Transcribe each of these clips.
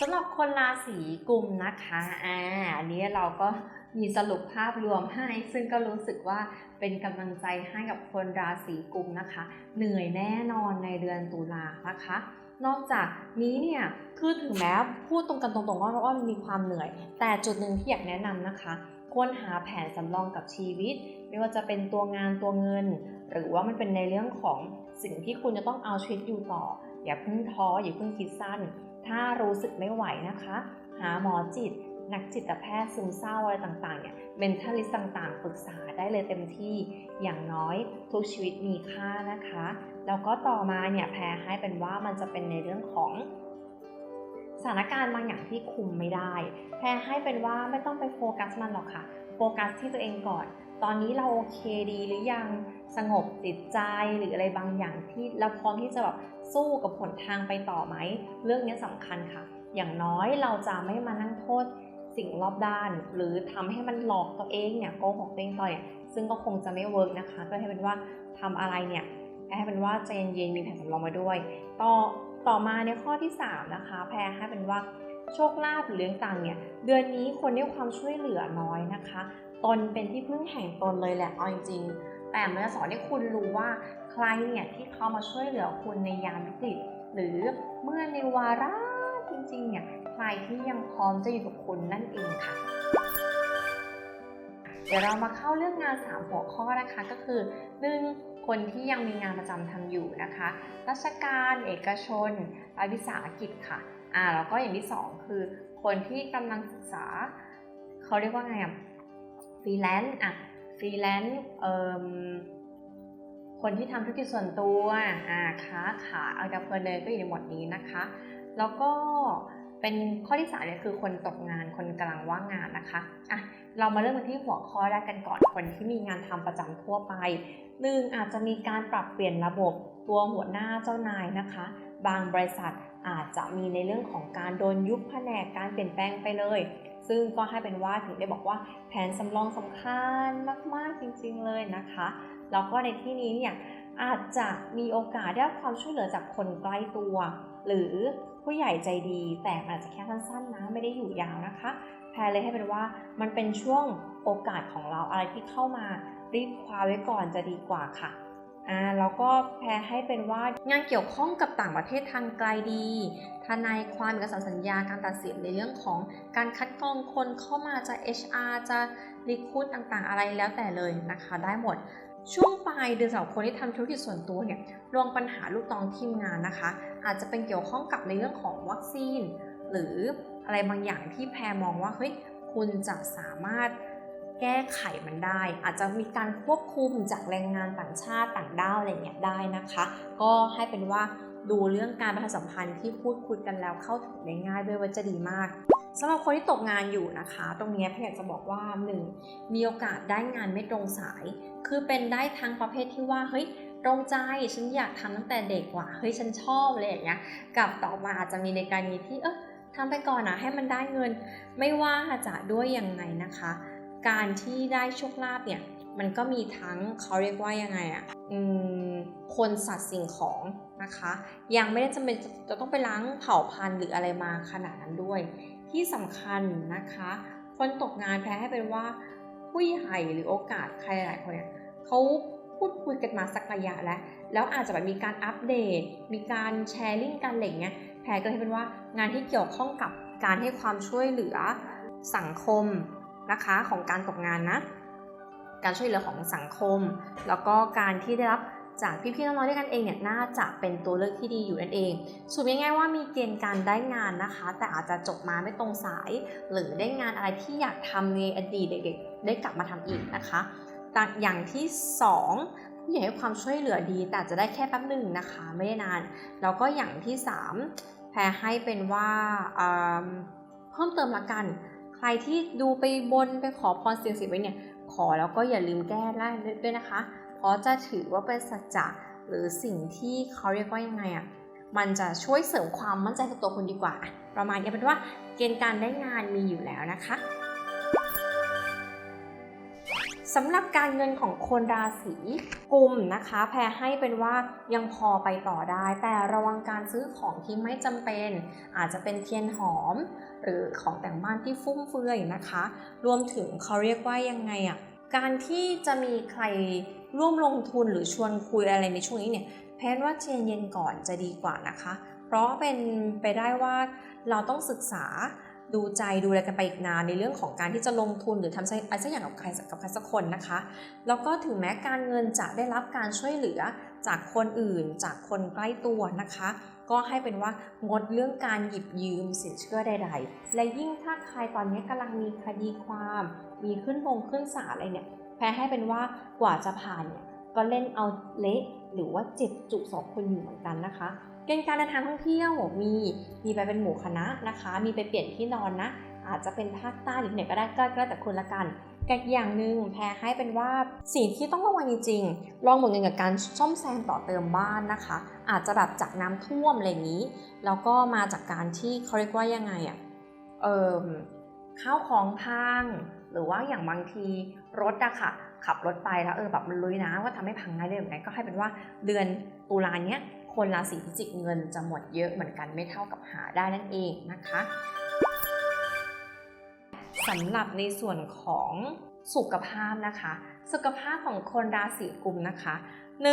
สำหรับคนราศีกุมนะคะอ่าอันนี้เราก็มีสรุปภาพรวมให้ ซึ่งก็รู้สึกว่าเป็นกำลังใจให้กับคนราศีกุมนะคะ เหนื่อยแน่นอนในเดือนตุลานะคะ นอกจากนี้เนี่ยคือถึงแม้พูดตรงกันตรงๆว่าว่ามันมีความเหนื่อย แต่จุดหนึ่งที่อยากแนะนำนะคะ ควรหาแผนสำรองกับชีวิต ไม่ว่าจะเป็นตัวงานตัวเงิน หรือว่ามันเป็นในเรื่องของสิ่งที่คุณจะต้องเอาชีวิตอยู่ต่อ อย่าเพิ่งท้ออย่าเพิ่งคิดสั้น ถ้ารู้สึกไม่ไหวนะคะ หาหมอจิต นักจิตแพทย์ซึมเศร้าอะไรต่างๆเนี่ยเมนทัลิสต่างๆ ปรึกษาได้เลยเต็มที่อย่างน้อยทุกชีวิตมีค่านะคะ แล้วก็ต่อมาเนี่ยแพรให้เป็นว่ามันจะเป็นในเรื่องของสถานการณ์บางอย่างที่คุมไม่ได้ แพรให้เป็นว่าไม่ต้องไปโฟกัสมันหรอกค่ะ โฟกัสที่ตัวเองก่อน ตอนนี้เราโอเคดีหรือยังสงบจิตใจหรืออะไรบางอย่างที่เราพร้อมที่จะแบบสู้กับผลทางไปต่อไหม เรื่องนี้สำคัญค่ะ อย่างน้อยเราจะไม่มานั่งโทษสิ่งรอบด้าน หรือทำให้มันหลอกตัวเองเนี่ยโกหกตัวเองต่อยซึ่งก็คงจะไม่เวิร์กนะคะ ก็ให้เป็นว่าทำอะไรเนี่ยให้เป็นว่าใจเย็นๆมีแผนสำรองมาด้วย ต่อต่อมาในข้อที่ 3 นะคะ แพรให้เป็นว่าโชคลาภหรือเรื่องต่างเนี่ยเดือนนี้คนได้ความช่วยเหลือน้อยนะคะ ตนเป็นที่พึ่งแห่งตนเลยแหละเอาจริงๆแต่มันจะสอนให้คุณรู้ว่าใครเนี่ยที่เขามาช่วยเหลือคุณในยามวิกฤต หรือเมื่อในวาระจริงๆเนี่ยใครที่ยังพร้อมจะอยู่กับคุณนั่นเองค่ะ เดี๋ยวเรามาเข้าเรื่องงาน 3 หัวข้อนะคะก็คือ 1. คนที่ยังมีงานประจำทำอยู่นะคะ ราชการ เอกชนรัฐวิสาหกิจค่ะอ่าแล้วก็อย่างที่ 2 คือ คนที่กำลังศึกษา เขาเรียกว่าไงอะ ฟรีแลนซ์อะฟรีแลนซ์เอ่อคนที่ทำธุรกิจส่วนตัวอ่าค้าขายอาดับเพลินเลยก็อยู่ในหมวดนี้นะคะ แล้วก็เป็นข้อที่สามเนี่ยคือคนตกงานคนกำลังว่างงานนะคะอะเรามาเริ่มกันที่หัวข้อแรกกันก่อนคนที่มีงานทำประจำทั่วไปหนึ่งอาจจะมีการปรับเปลี่ยนระบบตัวหัวหน้าเจ้านายนะคะ บางบริษัทอาจจะมีในเรื่องของการโดนยุบแผนกการเปลี่ยนแปลงไปเลย ซึ่งก็ให้เป็นว่าถึงได้บอกว่าแผนสำรองสำคัญมากๆจริงๆเลยนะคะ แล้วก็ในที่นี้เนี่ยอาจจะมีโอกาสได้รับความช่วยเหลือจากคนใกล้ตัว หรือผู้ใหญ่ใจดี แต่อาจจะแค่สั้นๆนะไม่ได้อยู่ยาวนะคะ แพรเลยให้เป็นว่ามันเป็นช่วงโอกาสของเราอะไรที่เข้ามารีบคว้าไว้ก่อนจะดีกว่าค่ะ อ่าแล้วก็แพรให้เป็นว่างานเกี่ยวข้องกับต่างประเทศทางไกลดีทนายความเอกสารสัญญาการตัดสินในเรื่องของการคัดกรองคนเข้ามาจะ HR จะรีคูดต่างๆ อะไรแล้วแต่เลยนะคะ ได้หมดช่วงปลายเดือนสำหรับคนที่ทำธุรกิจส่วนตัวเนี่ยรวงปัญหาลูกน้องทีมงานนะคะ อาจจะเป็นเกี่ยวข้องกับในเรื่องของวัคซีน หรืออะไรบางอย่างที่แพรมองว่าเฮ้ยคุณจะสามารถ แก้ไขมันได้ อาจจะมีการควบคุมจากแรงงานต่างชาติต่างด้าวอะไรเงี้ยได้นะคะ ก็ให้เป็นว่าดูเรื่องการประชาสัมพันธ์ที่พูดคุยกันแล้วเข้าถึงได้ง่ายด้วยว่าจะดีมากสำหรับคนที่ตกงานอยู่นะคะ ตรงนี้แพรอยากจะบอกว่าหนึ่งมีโอกาสได้งานไม่ตรงสาย คือเป็นได้ทั้งประเภทที่ว่าเฮ้ยตรงใจฉันอยากทำตั้งแต่เด็กว่ะเฮ้ยฉันชอบอะไรอย่างเงี้ยกับต่อมาอาจจะมีในการนี้ที่เออทำไปก่อนนะให้มันได้เงิน ไม่ว่าจะด้วยยังไงนะคะ การที่ได้โชคลาภเนี่ยมันก็มีทั้งเขาเรียกว่ายังไงอะ่ะคนสัตว์สิ่งของนะคะ ยังไม่ได้จำเป็นจะจะต้องไปล้างเผ่าพันธุ์หรืออะไรมาขนาดนั้นด้วย ที่สำคัญนะคะ คนตกงานแพ้ให้เป็นว่าผู้ใหญ่หรือโอกาสใครหลายคนเนี่ยเขาพูดคุยกันมาสักระยะแล้ว แล้วอาจจะแบบมีการอัปเดต มีการแชร์ลิงก์กันอะไรอย่างเงี้ยแพรก็เลยเป็นว่างานที่เกี่ยวข้องกับการให้ความช่วยเหลือสังคม นะคะของการตกงานนะ การช่วยเหลือของสังคม แล้วก็การที่ได้รับจากพี่ๆน้องๆด้วยกันเองเนี่ยน่าจะเป็นตัวเลือกที่ดีอยู่นั่นเองสรุปง่ายๆว่ามีเกณฑ์การได้งานนะคะ แต่อาจจะจบมาไม่ตรงสาย หรือได้งานอะไรที่อยากทำในอดีตเด็กๆ ได้กลับมาทำอีกนะคะต่อย่างที่สองผู้ใหญ่ให้ความช่วยเหลือดีแต่จะได้แค่แป๊บหนึ่งนะคะ ไม่ได้นาน แล้วก็อย่างที่สามแพรให้เป็นว่าเพิ่มเติมละกัน ใครที่ดูไปบนไปขอพรสิ่งสิทธิ์ไว้เนี่ย ขอแล้วก็อย่าลืมแก้ได้ด้วยนะคะ เพราะจะถือว่าเป็นสัจจะหรือสิ่งที่เขาเรียกว่ายังไงอะ่ะมันจะช่วยเสริมความมั่นใจกับตัวคุณดีกว่า ประมาณนี้เป็นว่าเกณฑ์การได้งานมีอยู่แล้วนะคะ สำหรับการเงินของคนราศีกุมนะคะ แพรให้เป็นว่ายังพอไปต่อได้ แต่ระวังการซื้อของที่ไม่จำเป็น อาจจะเป็นเทียนหอม หรือของแต่งบ้านที่ฟุ่มเฟือยนะคะ รวมถึงเขาเรียกว่ายังไงอะ่ะการที่จะมีใครร่วมลงทุนหรือชวนคุยอะไรในช่วงนี้เนี่ยแพนว่าเย็นก่อนจะดีกว่านะคะ เพราะเป็นไปได้ว่าเราต้องศึกษา ดูใจดูอะไรกันไปอีกนานในเรื่องของการที่จะลงทุนหรือทำอะไรสักอย่างกับใครกับใครสักคนนะคะ แล้วก็ถึงแม้การเงินจะได้รับการช่วยเหลือจากคนอื่น จากคนใกล้ตัวนะคะ ก็ให้เป็นว่างดเรื่องการหยิบยืมสินเชื่อใด ๆ และยิ่งถ้าใครตอนนี้กำลังมีคดีความ มีขึ้นลงขึ้นศาลอะไรเนี่ยแพ้ให้เป็นว่ากว่าจะผ่านเนี่ยก็เล่นเอาเละหรือว่าเจ็บจุกสองคนอยู่เหมือนกันนะคะ เกณฑ์การเดินทางท่องเที่ยวมีมีไปเป็นหมู่คณะนะคะ มีไปเปลี่ยนที่นอนนะ อาจจะเป็นภาคใต้หรือไหนก็ได้ก็แล้วแต่คุณละกันแต่อีกอย่างหนึ่งแพรให้เป็นว่าสิ่งที่ต้องระวังจริงๆลองหมดเงินกับการซ่อมแซมต่อเติมบ้านนะคะ อาจจะแบบจากน้ำท่วมอะไรอย่างนี้ แล้วก็มาจากการที่เขาเรียกว่ายังไงอะ่ะเอ่อข้าวของพังหรือว่าอย่างบางทีรถอะค่ะ ขับรถไปแล้วเออแบบมันลุยน้ำก็ทำให้พังง่ายได้เหมือนกันก็ให้เป็นว่าเดือนตุลาเนี้ย คนราศีพิจิกเงินจะหมดเยอะเหมือนกันไม่เท่ากับหาได้นั่นเองนะคะสำหรับในส่วนของสุขภาพนะคะ สุขภาพของคนราศีกุมนะคะ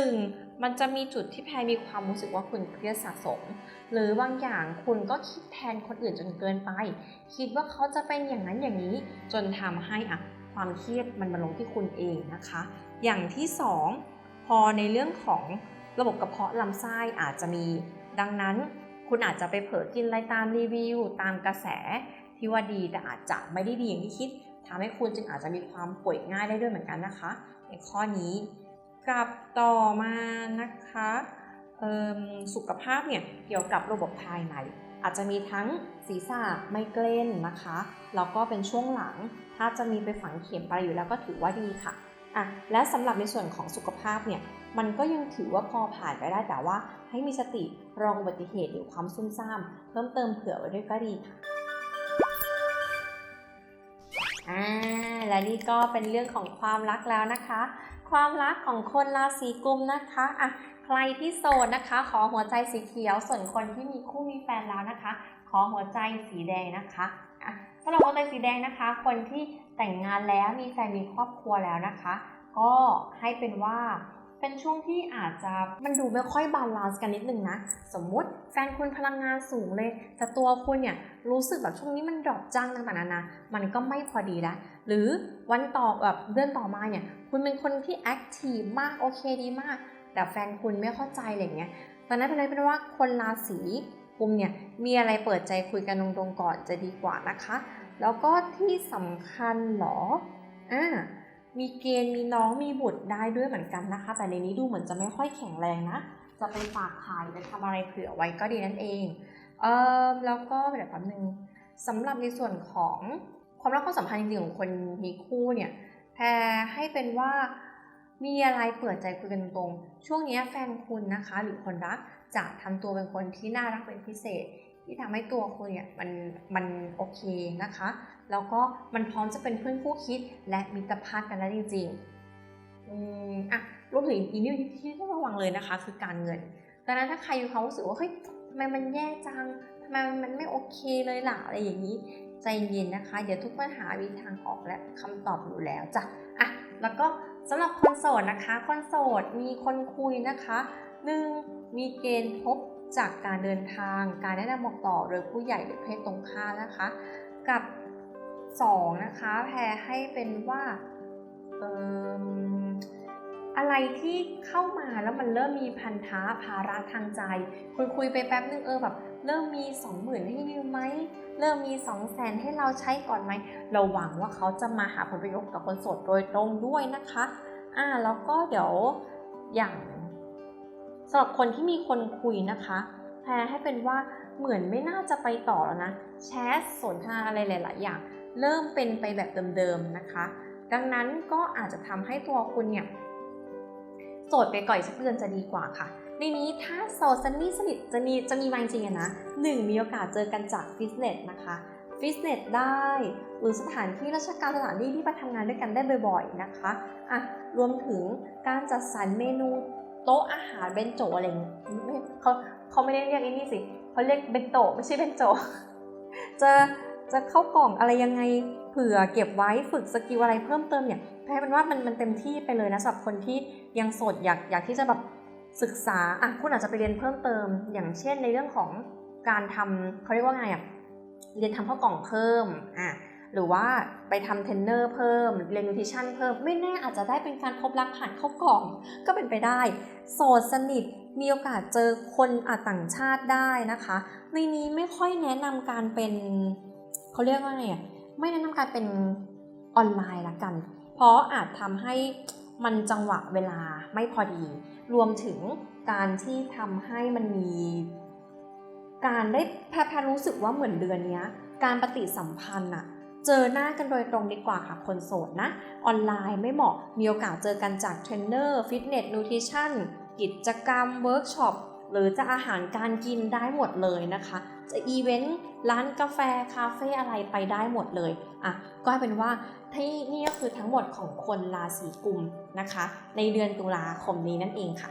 1. มันจะมีจุดที่แพรมีความรู้สึกว่าคุณเครียดสะสม หรือบางอย่างคุณก็คิดแทนคนอื่นจนเกินไป คิดว่าเขาจะเป็นอย่างนั้นอย่างนี้ จนทำให้อะความเครียดมันมาลงที่คุณเองนะคะ อย่างที่ 2 พอในเรื่องของ ระบบกระเพาะลำไส้อาจจะมี ดังนั้น คุณอาจจะไปเผลอกินอะไรตามรีวิว ตามกระแสที่ว่าดีแต่อาจจะไม่ได้ดีอย่างที่คิดทำให้คุณจึงอาจจะมีความป่วยง่ายได้ด้วยเหมือนกันนะคะ ในข้อนี้กลับต่อมานะคะสุขภาพเนี่ยเกี่ยวกับระบบภายในอาจจะมีทั้งศีรษะไมเกรนนะคะแล้วก็เป็นช่วงหลัง ถ้าจะมีไปฝังเข็มอะไรอยู่แล้วก็ถือว่าดีค่ะ อะและสำหรับในส่วนของสุขภาพเนี่ยมันก็ยังถือว่าพอผ่านไปได้แต่ว่า ให้มีสติรองอุบัติเหตุหรือความซุ่มซ่าม เพิ่มเติมเผื่อไว้ด้วยก็ดีค่ะอ่าและนี่ก็เป็นเรื่องของความรักแล้วนะคะ ความรักของคนราศีกุมนะคะอะใครที่โสดนะคะ ขอหัวใจสีเขียวส่วนคนที่มีคู่มีแฟนแล้วนะคะ ขอหัวใจสีแดงนะคะอะ สำหรับหัวใจสีแดงนะคะ คนที่แต่งงานแล้วมีแฟนมีครอบครัวแล้วนะคะ ก็ให้เป็นว่าเป็นช่วงที่อาจจะมันดูไม่ค่อยบาลานซ์กันนิดนึงนะ สมมุติแฟนคุณพลังงานสูงเลย แต่ตัวคุณเนี่ยรู้สึกแบบช่วงนี้มันดรอปจังต่างๆนานา มันก็ไม่พอดีล้วหรือวันต่อแบบเดือนต่อมาเนี่ยคุณเป็นคนที่แอคทีฟมากโอเคดีมาก แต่แฟนคุณไม่เข้าใจอะไรเงี้ยตอนนั้นเป็นไรเป็นว่าคนราศี กุมเนี่ยมีอะไรเปิดใจคุยกันตรงๆก่อนจะดีกว่านะคะ แล้วก็ที่สำคัญหรออ่ามีเกณฑ์มีน้องมีบุตรได้ด้วยเหมือนกันนะคะ แต่ในนี้ดูเหมือนจะไม่ค่อยแข็งแรงนะ จะไปฝากไข่ไปทำอะไรเผื่อไว้ก็ดีนั่นเองเออแล้วก็เดี๋ยวแป๊บนึงสำหรับในส่วนของความรักความสัมพันธ์จริงๆของคนมีคู่เนี่ยแพรให้เป็นว่า มีอะไรเปิดใจคุยกันตรงๆ ช่วงนี้แฟนคุณนะคะหรือคนรักจะทำตัวเป็นคนที่น่ารักเป็นพิเศษ ที่ทำให้ตัวคุณเนี่ยมันมันโอเคนะคะ แล้วก็มันพร้อมจะเป็นเพื่อนคู่คิดและมิตรภาพกันแล้วจริงๆอืมอะรวมถึงอีกนิดที่ต้องระวังเลยนะคะ คือการเงินดังนั้นถ้าใครมีความรู้สึกว่าเฮ้ยทำไมมันแย่จังทำไมมันไม่โอเคเลยล่ะอะไรอย่างนี้ใจเย็นนะคะ เดี๋ยวทุกปัญหามีทางออกและคำตอบอยู่แล้วจ้ะอะแล้วก็ สำหรับคนโสดนะคะ คนโสดมีคนคุยนะคะหนึ่งมีเกณฑ์พบจากการเดินทาง การแนะนำบอกต่อโดยผู้ใหญ่หรือเพศตรงข้ามนะคะ กับ2นะคะแพรให้เป็นว่าอออะไรที่เข้ามาแล้วมันเริ่มมีพันธะภาระทางใจ คุยคุยไปแป๊บนึงเออแบบ เริ่มมี 20,000ให้ยืมไหมเริ่มมี200,000ให้เราใช้ก่อนไหมเราหวังว่าเขาจะมาหาผลประโยชน์กับคนโสดโดยตรงด้วยนะคะอ่าแล้วก็เดี๋ยวอย่างสำหรับคนที่มีคนคุยนะคะแพรให้เป็นว่าเหมือนไม่น่าจะไปต่อแล้วนะแชทสนทนาอะไรหลาย ๆ อย่าง เริ่มเป็นไปแบบเดิม ๆ นะคะ ดังนั้นก็อาจจะทำให้ตัวคุณเนี่ยโสดไปก่อนสักเดือนจะดีกว่าค่ะ ในนี้ถ้าโสดสนิทสนิทจะมีจะมีมาจริงๆนะหนึ่งมีโอกาสเจอกันจากฟิตเนสนะคะฟิตเนสได้ หรือสถานที่ราชการสถานที่ที่ไปทำงานด้วยกันได้บ่อยๆนะคะอะรวมถึงการจัดสรรเมนูโต๊ะอาหารเบนโจอะไรเงี้ยเขาเขาไม่ได้เรียกไอ้นี่สิเขาเรียกเบนโตไม่ใช่เบนโจจะจะเข้ากล่องอะไรยังไงเผื่อเก็บไว้ฝึกสกิลอะไรเพิ่มเติมเนี่ยแพ้เป็นว่ามันมันเต็มที่ไปเลยนะสำหรับคนที่ยังโสดอยากอยากที่จะแบบ ศึกษาอะคุณอาจจะไปเรียนเพิ่มเติม อย่างเช่นในเรื่องของการทำเขาเรียกว่าไงอะเรียนทำข้าวกล่องเพิ่มอะหรือว่าไปทำเทรนเนอร์เพิ่มเรียนนูทริชั่นเพิ่มไม่แน่อาจจะได้เป็นการพบรักผ่านข้าวกล่อง ก็เป็นไปได้ โสดสนิทมีโอกาสเจอคนอาต่างชาติได้นะคะ ในนี้ไม่ค่อยแนะนำการเป็นเขาเรียกว่าไงอะไม่แนะนำการเป็นออนไลน์ละกัน เพราะอาจทำให้ มันจังหวะเวลาไม่พอดี รวมถึงการที่ทำให้มันมี การได้แพทย์รู้สึกว่าเหมือนเดือนนี้การปฏิสัมพันธ์อะเจอหน้ากันโดยตรงดีกว่าค่ะคนโสดนะ ออนไลน์ไม่เหมาะมีโอกาสเจอกันจากเทรนเนอร์ฟิตเนสนูทริชั่นกิจกรรมเวิร์กช็อป หรือจะอาหารการกินได้หมดเลยนะคะ จะอีเวนต์ร้านกาแฟคาเฟ่อะไรไปได้หมดเลยอะก็เป็นว่าที่นี่ก็คือทั้งหมดของคนราศีกุมนะคะ ในเดือนตุลาคมนี้นั่นเองค่ะ